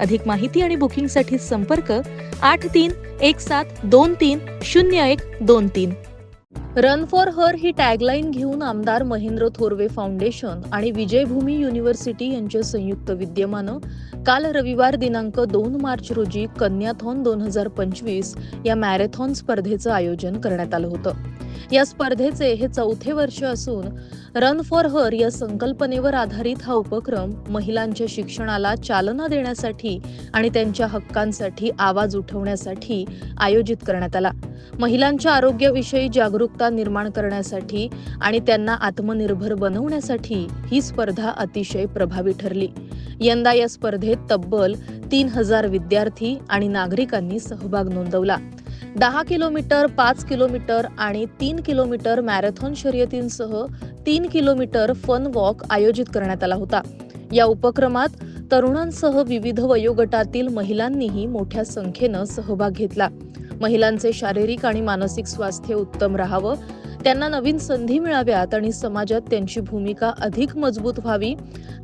अधिक माहिती आणि बुकिंगसाठी संपर्क आठ तीन एक सात दोन तीन शून्य एक दोन तीन. रन फॉर हर ही टॅगलाईन घेऊन आमदार महेंद्र थोरवे फाउंडेशन आणि विजयभूमी युनिव्हर्सिटी यांच्या संयुक्त विद्यमानं काल रविवार दिनांक दोन मार्च रोजी कन्याथॉन दोन हजार पंचवीस या मॅरेथॉन स्पर्धेचं आयोजन करण्यात आलं होतं. या स्पर्धेचे हे चौथे वर्ष असून रन फॉर हर या संकल्पनेवर आधारित हा उपक्रम महिलांच्या शिक्षणाला चालना देण्यासाठी आणि त्यांच्या हक्कांसाठी आवाज उठवण्यासाठी आयोजित करण्यात आला. महिलांच्या आरोग्याविषयी जागरूकता निर्माण करण्यासाठी आणि त्यांना आत्मनिर्भर बनवण्यासाठी ही स्पर्धा अतिशय प्रभावी ठरली. यंदा या स्पर्धेत तब्बल तीन हजार विद्यार्थी आणि नागरिकांनी सहभाग नोंदवला. दहा किलोमीटर पाच किलोमीटर आणि तीन किलोमीटर मॅरेथॉन शर्यतींसह तीन किलोमीटर फन वॉक आयोजित करण्यात आला होता. या उपक्रमात तरुणांसह विविध वयोगटातील महिलांनीही मोठ्या संख्येनं सहभाग घेतला. महिलांचे शारीरिक आणि मानसिक स्वास्थ्य उत्तम राहावं त्यांना नवीन संधी मिळाव्यात आणि समाजात त्यांची भूमिका अधिक मजबूत व्हावी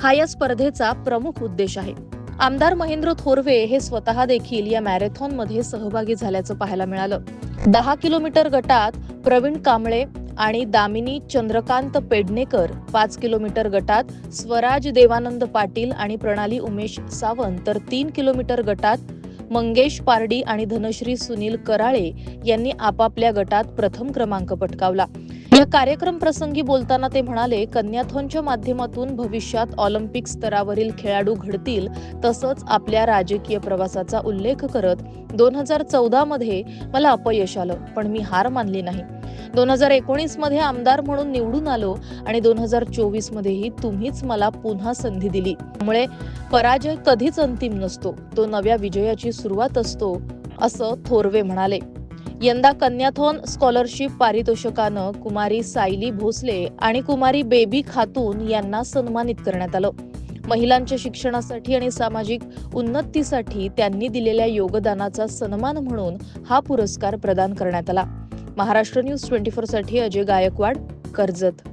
हा या स्पर्धेचा प्रमुख उद्देश आहे. आमदार महेंद्र थोरवे हे स्वतः देखील या मॅरेथॉनमध्ये सहभागी झाल्याचं पाहायला मिळालं. दहा किलोमीटर गटात प्रवीण कांबळे आणि दामिनी चंद्रकांत पेडणेकर पाच किलोमीटर गटात स्वराज देवानंद पाटील आणि प्रणाली उमेश सावंत तर तीन किलोमीटर गटात मंगेश पारडी आणि धनश्री सुनील कराळे यांनी आपापल्या गटात प्रथम क्रमांक पटकावला. या कार्यक्रम प्रसंगी बोलताना ते म्हणाले कन्याथॉनच्या माध्यमातून भविष्यात ऑलिम्पिक स्तरावरील खेळाडू घडतील तसंच आपल्या राजकीय प्रवासाचा उल्लेख करत दोन हजार चौदा मध्ये मला अपयश आलं पण मी हार मानली नाही. दोन हजार एकोणीसमध्ये आमदार म्हणून निवडून आलो आणि दोन हजार चोवीस मध्येही तुम्हीच मला पुन्हा संधी दिली. त्यामुळे पराजय कधीच अंतिम नसतो तो नव्या विजयाची सुरुवात असतो असं थोरवे म्हणाले. यंदा कन्याथॉन स्कॉलरशिप पारितोषिकानं कुमारी सायली भोसले आणि कुमारी बेबी खातून यांना सन्मानित करण्यात आलं. महिलांच्या शिक्षणासाठी आणि सामाजिक उन्नतीसाठी त्यांनी दिलेल्या योगदानाचा सन्मान म्हणून हा पुरस्कार प्रदान करण्यात आला. महाराष्ट्र न्यूज ट्वेंटी फोरसाठी अजय गायकवाड कर्जत.